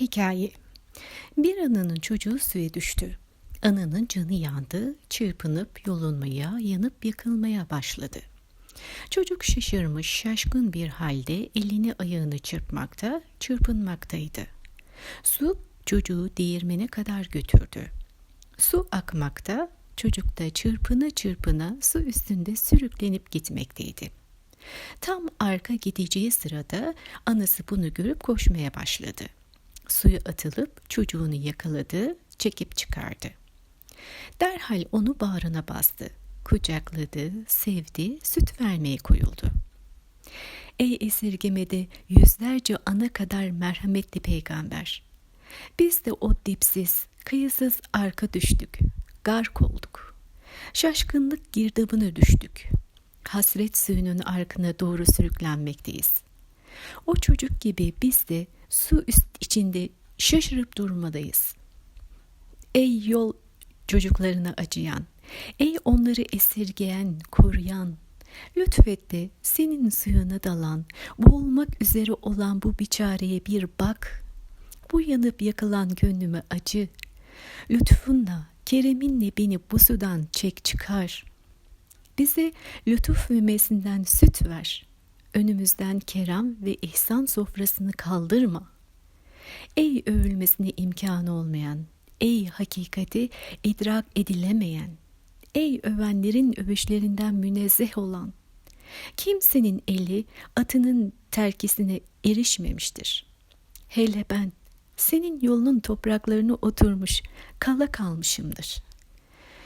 Hikaye Bir ananın çocuğu suya düştü. Ananın canı yandı, çırpınıp yolunmaya, yanıp yıkılmaya başladı. Çocuk şaşırmış, şaşkın bir halde elini ayağını çırpmakta, çırpınmaktaydı. Su çocuğu değirmene kadar götürdü. Su akmakta, çocuk da çırpına çırpına su üstünde sürüklenip gitmekteydi. Tam arka gideceği sırada anası bunu görüp koşmaya başladı. Suya atılıp çocuğunu yakaladı, çekip çıkardı. Derhal onu bağrına bastı. Kucakladı, sevdi, süt vermeye koyuldu. Ey esirgemede yüzlerce ana kadar merhametli peygamber. Biz de o dipsiz, kıyısız arka düştük, gark olduk. Şaşkınlık girdabına düştük. Hasret suyunun arkına doğru sürüklenmekteyiz. O çocuk gibi biz de su üst içinde şaşırıp durmadayız. Ey yol çocuklarına acıyan, ey onları esirgeyen, koruyan, lütfet de senin suyuna dalan, boğulmak üzere olan bu biçareye bir bak. Bu yanıp yakılan gönlüme acı. Lütfunla, kereminle beni bu sudan çek çıkar. Bize lütuf mümesinden süt ver. Önümüzden kerem ve ihsan sofrasını kaldırma. Ey övülmesine imkanı olmayan, ey hakikati idrak edilemeyen, ey övenlerin övüşlerinden münezzeh olan, kimsenin eli atının terkisine erişmemiştir. Hele ben senin yolunun topraklarını oturmuş, kala kalmışımdır.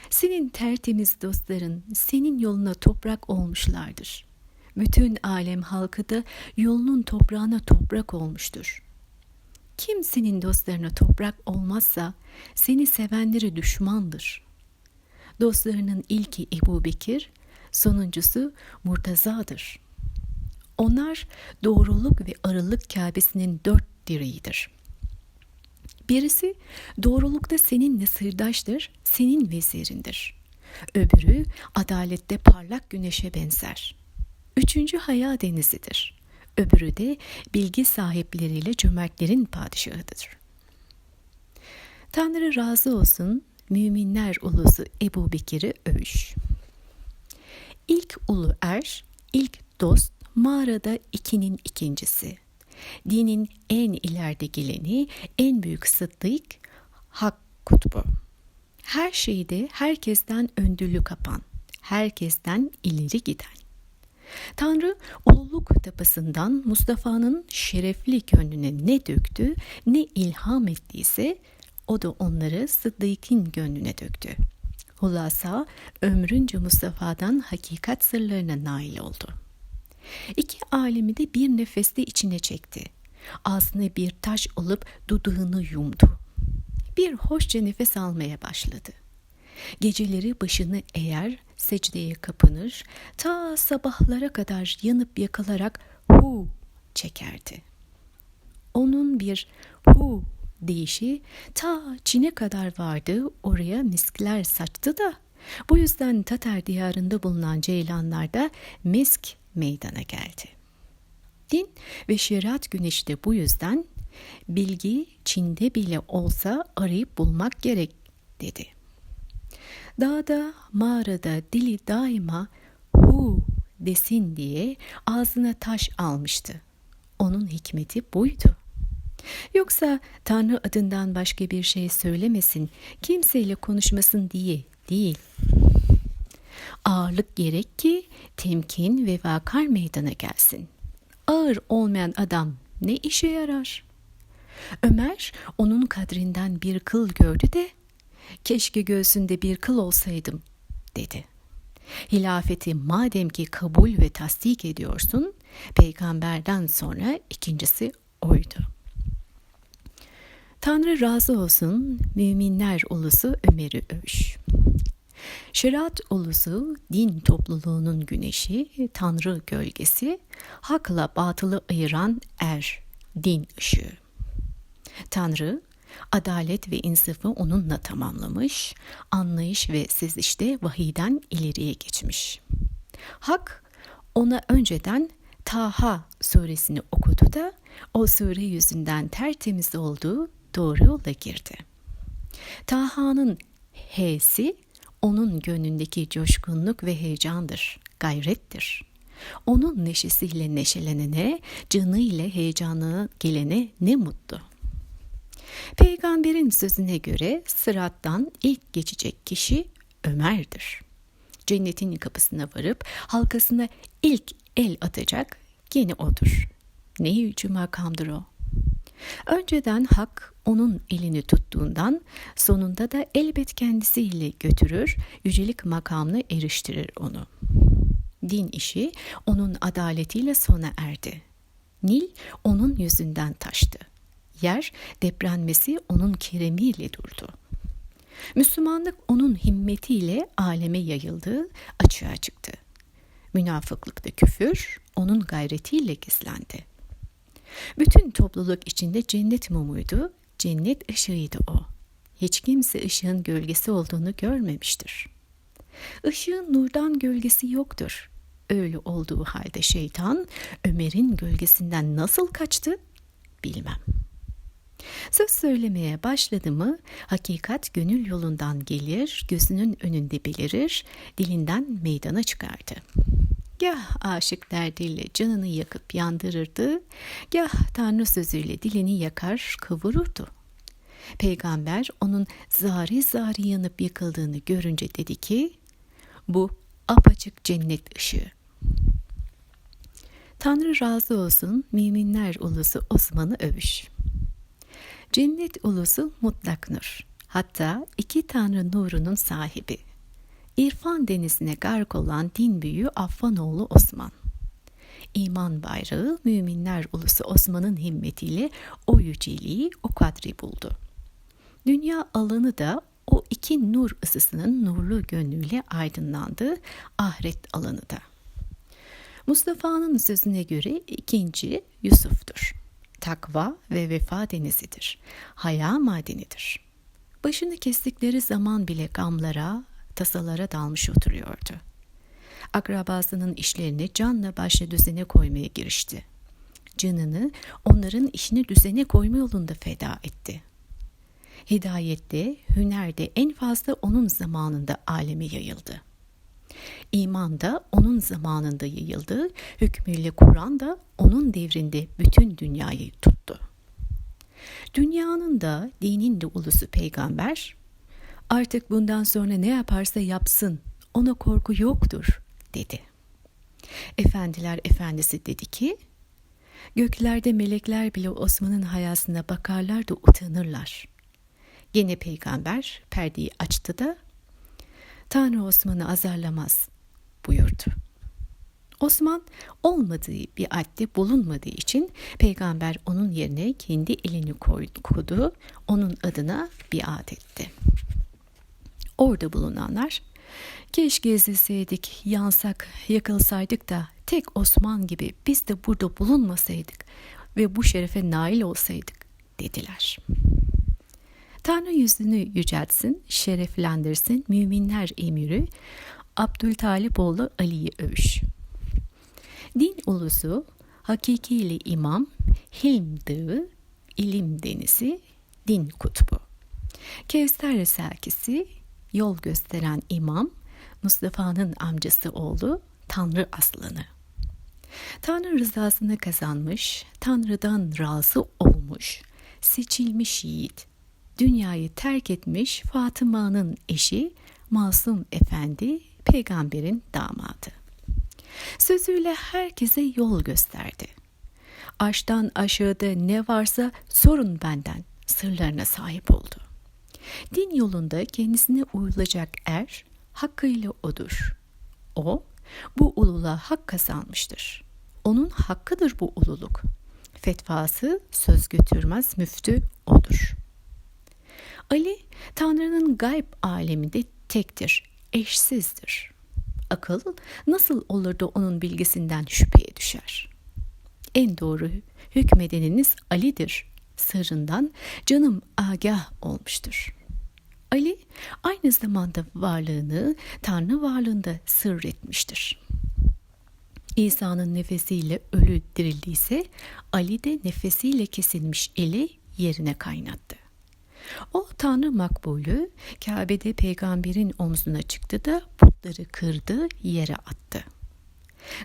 Senin tertemiz dostların senin yoluna toprak olmuşlardır. Bütün alem halkı da yolunun toprağına toprak olmuştur. Kim senin dostlarına toprak olmazsa seni sevenleri düşmandır. Dostlarının ilki Ebu Bekir, sonuncusu Murtaza'dır. Onlar doğruluk ve arılık Kabe'sinin dört direğidir.'' Birisi doğrulukta seninle sırdaştır, senin vezirindir. Öbürü adalette parlak güneşe benzer. Üçüncü haya denizidir. Öbürü de bilgi sahipleriyle cömertlerin padişahıdır. Tanrı razı olsun müminler ulusu Ebu Bekir'i övüş. İlk ulu er, ilk dost mağarada ikinin ikincisi dinin en ileride geleni, en büyük sıddık, hak kutbu. Her şeyde herkesten öndülü kapan, herkesten ileri giden. Tanrı ululuk tapasından Mustafa'nın şerefli gönlüne ne döktü, ne ilham ettiyse o da onları Sıddık'ın gönlüne döktü. Hulasa ömrünce Mustafa'dan hakikat sırlarına nail oldu.'' İki alemi de bir nefeste içine çekti. Ağzına bir taş alıp dudağını yumdu. Bir hoşça nefes almaya başladı. Geceleri başını eğer, secdeye kapanır, ta sabahlara kadar yanıp yakılarak hu çekerdi. Onun bir hu deyişi ta Çin'e kadar vardı, oraya miskler saçtı da bu yüzden Tatar diyarında bulunan ceylanlarda misk meydana geldi. Din ve şeriat güneşi de bu yüzden bilgi Çin'de bile olsa arayıp bulmak gerek dedi. Dağda, mağarada dili daima hu desin diye ağzına taş almıştı. Onun hikmeti buydu. Yoksa Tanrı adından başka bir şey söylemesin, kimseyle konuşmasın diye değil. Ağırlık gerek ki temkin ve vakar meydana gelsin. Ağır olmayan adam ne işe yarar? Ömer onun kadrinden bir kıl gördü de keşke göğsünde bir kıl olsaydım dedi. Hilafeti madem ki kabul ve tasdik ediyorsun, peygamberden sonra ikincisi oydu. Tanrı razı olsun müminler ulusu Ömer'i övüş. Şeriat ulusu, din topluluğunun güneşi, tanrı gölgesi, hakla batılı ayıran er, din ışığı. Tanrı, adalet ve insafı onunla tamamlamış, anlayış ve sezişte vahiden ileriye geçmiş. Hak, ona önceden Taha suresini okudu da o sure yüzünden tertemiz olduğu doğru yola girdi. Taha'nın H'si onun gönlündeki coşkunluk ve heyecandır, gayrettir. Onun neşesiyle neşelenene, canı ile heyecanı gelene ne mutlu. Peygamberin sözüne göre sırattan ilk geçecek kişi Ömer'dir. Cennetin kapısına varıp halkasına ilk el atacak gene odur. Ne yüce makamdır o. Önceden hak onun elini tuttuğundan sonunda da elbet kendisiyle götürür, yücelik makamına eriştirir onu. Din işi onun adaletiyle sona erdi. Nil onun yüzünden taştı. Yer deprenmesi onun keremiyle durdu. Müslümanlık onun himmetiyle aleme yayıldı, açığa çıktı. Münafıklıkta küfür onun gayretiyle gizlendi. Bütün topluluk içinde cennet mumuydu, cennet ışığıydı o. Hiç kimse ışığın gölgesi olduğunu görmemiştir. Işığın nurdan gölgesi yoktur. Öyle olduğu halde şeytan Ömer'in gölgesinden nasıl kaçtı bilmem. Söz söylemeye başladı mı hakikat gönül yolundan gelir, gözünün önünde belirir, dilinden meydana çıkardı. Gah aşık derdiyle canını yakıp yandırırdı, gah Tanrı sözüyle dilini yakar, kıvırırdı. Peygamber onun zari zari yanıp yıkıldığını görünce dedi ki, bu apaçık cennet ışığı. Tanrı razı olsun müminler ulusu Osman'ı övüş. Cennet ulusu mutlak nur. Hatta iki tanrı nurunun sahibi. İrfan denizine gark olan din büyüğü Affanoğlu Osman. İman bayrağı müminler ulusu Osman'ın himmetiyle o yüceliği o kadri buldu. Dünya alanı da o iki nur ısısının nurlu gönlüyle aydınlandı, ahiret alanı da. Mustafa'nın sözüne göre ikinci Yusuf'tur. Takva ve vefa denizidir. Haya madenidir. Başını kestikleri zaman bile gamlara, tasalara dalmış oturuyordu. Akrabasının işlerini canla başla düzene koymaya girişti. Canını onların işini düzene koyma yolunda feda etti. Hidayette, hünerde en fazla onun zamanında aleme yayıldı. İman da onun zamanında yayıldı, hükmüyle Kur'an da onun devrinde bütün dünyayı tuttu. Dünyanın da dinin de ulusu peygamber artık bundan sonra ne yaparsa yapsın ona korku yoktur dedi. Efendiler efendisi dedi ki göklerde melekler bile Osman'ın hayasına bakarlar da utanırlar. Gene peygamber perdeyi açtı da Tanrı Osman'ı azarlamaz buyurdu. Osman olmadığı bir adde bulunmadığı için peygamber onun yerine kendi elini koydu, onun adına biat etti. Orada bulunanlar keşke ezilseydik, yansak, yakılsaydık da tek Osman gibi biz de burada bulunmasaydık ve bu şerefe nail olsaydık dediler. Tanrı yüzünü yüceltsin, şereflendirsin müminler emiri Abdültalipoğlu Ali'yi övüş. Din ulusu hakikiyle imam, hilm dağı, ilim denizi, din kutbu. Kevser serkisi, yol gösteren imam, Mustafa'nın amcası oğlu Tanrı aslanı. Tanrı rızasını kazanmış, Tanrı'dan razı olmuş, seçilmiş yiğit, dünyayı terk etmiş Fatıma'nın eşi Masum Efendi peygamberin damadı. Sözüyle herkese yol gösterdi. Aştan aşağıda ne varsa sorun benden sırlarına sahip oldu. Din yolunda kendisine uyulacak er hakkıyla odur. O bu ululuğa hak kazanmıştır. Onun hakkıdır bu ululuk. Fetvası söz götürmez müftü odur. Ali Tanrı'nın gayb aleminde tektir, eşsizdir. Akıl nasıl olur da onun bilgisinden şüpheye düşer? En doğru hükmedeniniz Ali'dir. Sırrından canım agah olmuştur. Ali aynı zamanda varlığını Tanrı varlığında sır etmiştir. İsa'nın nefesiyle ölü dirildiyse Ali de nefesiyle kesilmiş eli yerine kaynattı. O Tanrı makbulü Kabe'de peygamberin omzuna çıktı da putları kırdı, yere attı.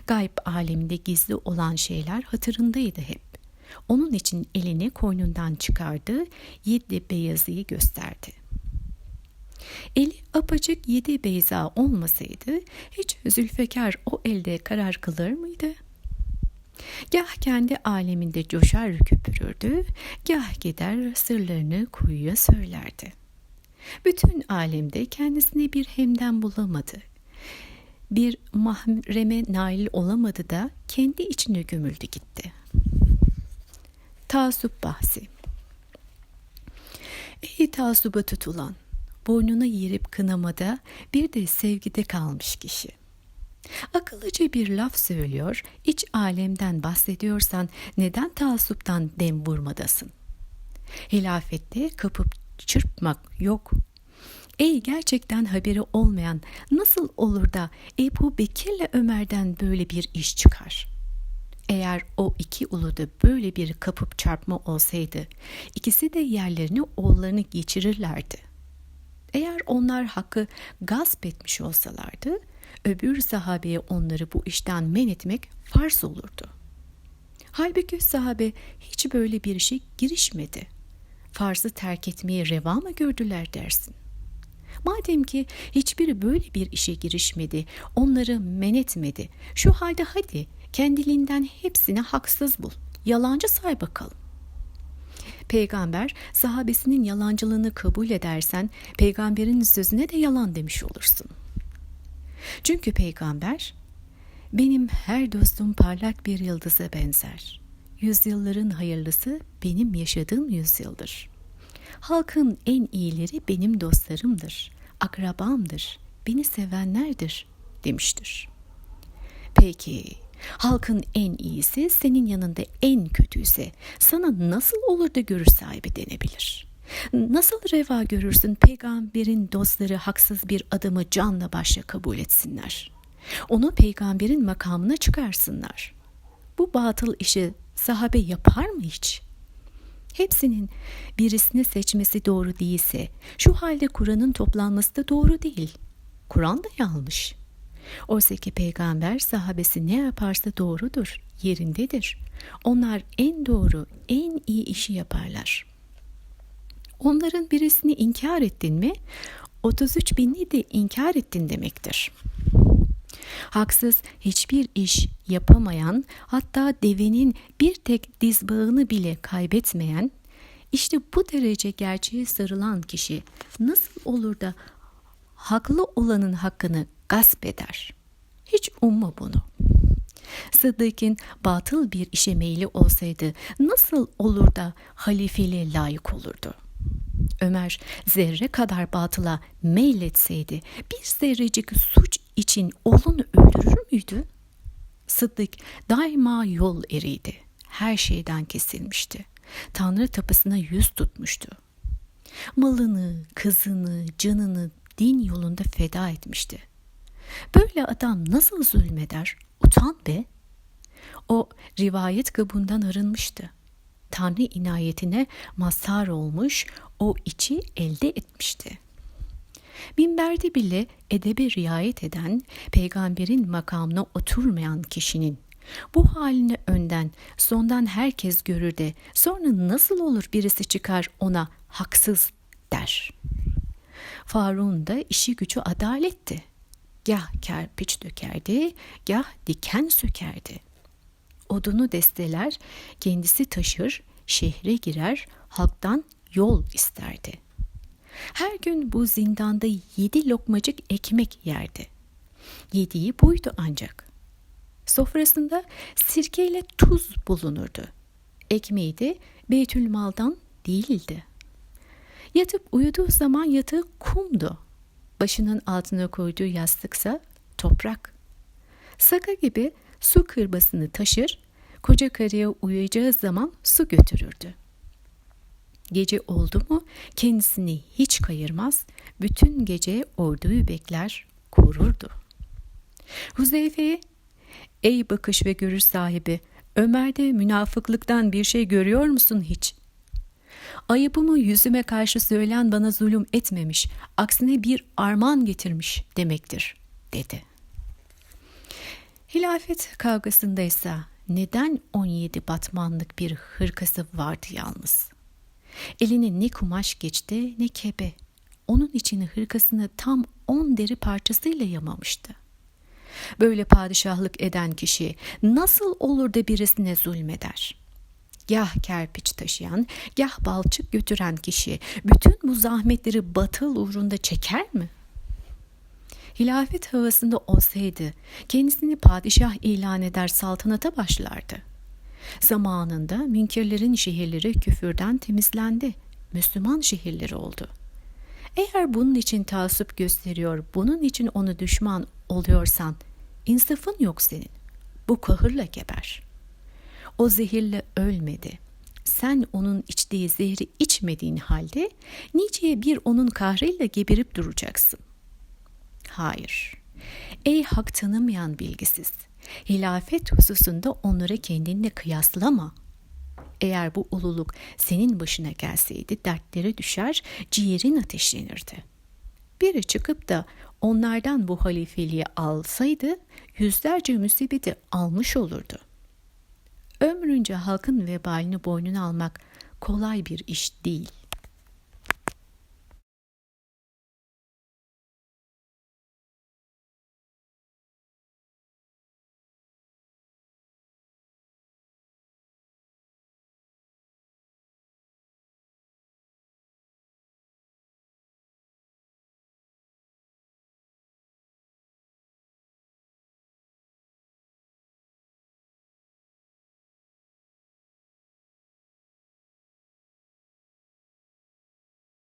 Gayb aleminde gizli olan şeyler hatırındaydı hep. Onun için elini koynundan çıkardı, yedi beyazıyı gösterdi. Eli apacık yedi beyza olmasaydı hiç Zülfekar o elde karar kılır mıydı? Gah kendi aleminde coşar köpürürdü, gah gider sırlarını kuyuya söylerdi. Bütün alemde kendisine bir hemden bulamadı. Bir mahreme nail olamadı da kendi içine gömüldü gitti. Tasup bahsi Ey tasuba tutulan, boynuna yirip kınamada bir de sevgide kalmış kişi. Akıllıca bir laf söylüyor, iç alemden bahsediyorsan neden taassuptan dem vurmadasın? Hilafette kapıp çırpmak yok. Ey gerçekten haberi olmayan nasıl olur da Ebu Bekir'le Ömer'den böyle bir iş çıkar?'' Eğer o iki uluda böyle bir kapıp çarpma olsaydı, ikisi de yerlerini oğullarını geçirirlerdi. Eğer onlar hakkı gasp etmiş olsalardı, öbür sahabeye onları bu işten men etmek farz olurdu. Halbuki sahabe hiç böyle bir işe girişmedi. Farzı terk etmeyi reva mı gördüler dersin? Madem ki hiçbiri böyle bir işe girişmedi, onları men etmedi, şu halde hadi kendiliğinden hepsini haksız bul. Yalancı say bakalım. Peygamber sahabesinin yalancılığını kabul edersen peygamberin sözüne de yalan demiş olursun. Çünkü peygamber benim her dostum parlak bir yıldıza benzer. Yüzyılların hayırlısı benim yaşadığım yüzyıldır. Halkın en iyileri benim dostlarımdır, akrabamdır, beni sevenlerdir demiştir. Peki Halkın en iyisi senin yanında en kötüyse sana nasıl olur da görür sahibi denebilir? Nasıl reva görürsün peygamberin dostları haksız bir adamı canla başla kabul etsinler? Onu peygamberin makamına çıkarsınlar. Bu batıl işi sahabe yapar mı hiç? Hepsinin birisini seçmesi doğru değilse şu halde Kur'an'ın toplanması da doğru değil. Kur'an da yanlış.'' Oysa ki peygamber sahabesi ne yaparsa doğrudur, yerindedir. Onlar en doğru, en iyi işi yaparlar. Onların birisini inkar ettin mi, 33 binini de inkar ettin demektir. Haksız hiçbir iş yapamayan, hatta devenin bir tek dizbağını bile kaybetmeyen, işte bu derece gerçeğe sarılan kişi nasıl olur da haklı olanın hakkını gasp eder. Hiç umma bunu. Sıddık'ın batıl bir işe meyli olsaydı nasıl olur da halifeliğe layık olurdu? Ömer zerre kadar batıla meyletseydi bir zerrecik suç için oğlunu öldürür müydü? Sıddık daima yol eriydi. Her şeyden kesilmişti. Tanrı tapısına yüz tutmuştu. Malını, kızını, canını din yolunda feda etmişti. Böyle adam nasıl zulmeder? Utan be. O rivayet kabından arınmıştı. Tanrı inayetine mazhar olmuş, o içi elde etmişti. Minberde bile edebe riayet eden, peygamberin makamına oturmayan kişinin bu halini önden, sondan herkes görür de sonra nasıl olur birisi çıkar ona haksız der. Farun da işi gücü adaletti gah kerpiç dökerdi, gah diken sökerdi. Odunu desteler, kendisi taşır, şehre girer, halktan yol isterdi. Her gün bu zindanda yedi lokmacık ekmek yerdi. Yediği buydu ancak. Sofrasında sirkeyle tuz bulunurdu. Ekmeği de Beytülmal'dan değildi. Yatıp uyuduğu zaman yatağı kumdu başının altına koyduğu yastıksa toprak. Saka gibi su kırbasını taşır, koca karıya uyuyacağı zaman su götürürdü. Gece oldu mu kendisini hiç kayırmaz, bütün gece orduyu bekler, korurdu. Huzeyfe'ye Ey bakış ve görüş sahibi, Ömer'de münafıklıktan bir şey görüyor musun hiç? Ayıbımı yüzüme karşı söyleyen bana zulüm etmemiş, aksine bir armağan getirmiş demektir, dedi. Hilafet kavgasındaysa neden 17 batmanlık bir hırkası vardı yalnız? Eline ne kumaş geçti ne kebe. Onun içini hırkasını tam on deri parçasıyla yamamıştı. Böyle padişahlık eden kişi nasıl olur da birisine zulmeder? Gah kerpiç taşıyan, gah balçık götüren kişi bütün bu zahmetleri batıl uğrunda çeker mi? Hilafet havasında olsaydı kendisini padişah ilan eder saltanata başlardı. Zamanında münkirlerin şehirleri küfürden temizlendi. Müslüman şehirleri oldu. Eğer bunun için taassup gösteriyor, bunun için onu düşman oluyorsan, insafın yok senin. Bu kahırla geber. O zehirle ölmedi. Sen onun içtiği zehri içmediğin halde nice bir onun kahrıyla geberip duracaksın. Hayır. Ey hak tanımayan bilgisiz. Hilafet hususunda onları kendinle kıyaslama. Eğer bu ululuk senin başına gelseydi dertlere düşer, ciğerin ateşlenirdi. Biri çıkıp da onlardan bu halifeliği alsaydı yüzlerce musibeti almış olurdu. Ömrünce halkın vebalini boynuna almak kolay bir iş değil.''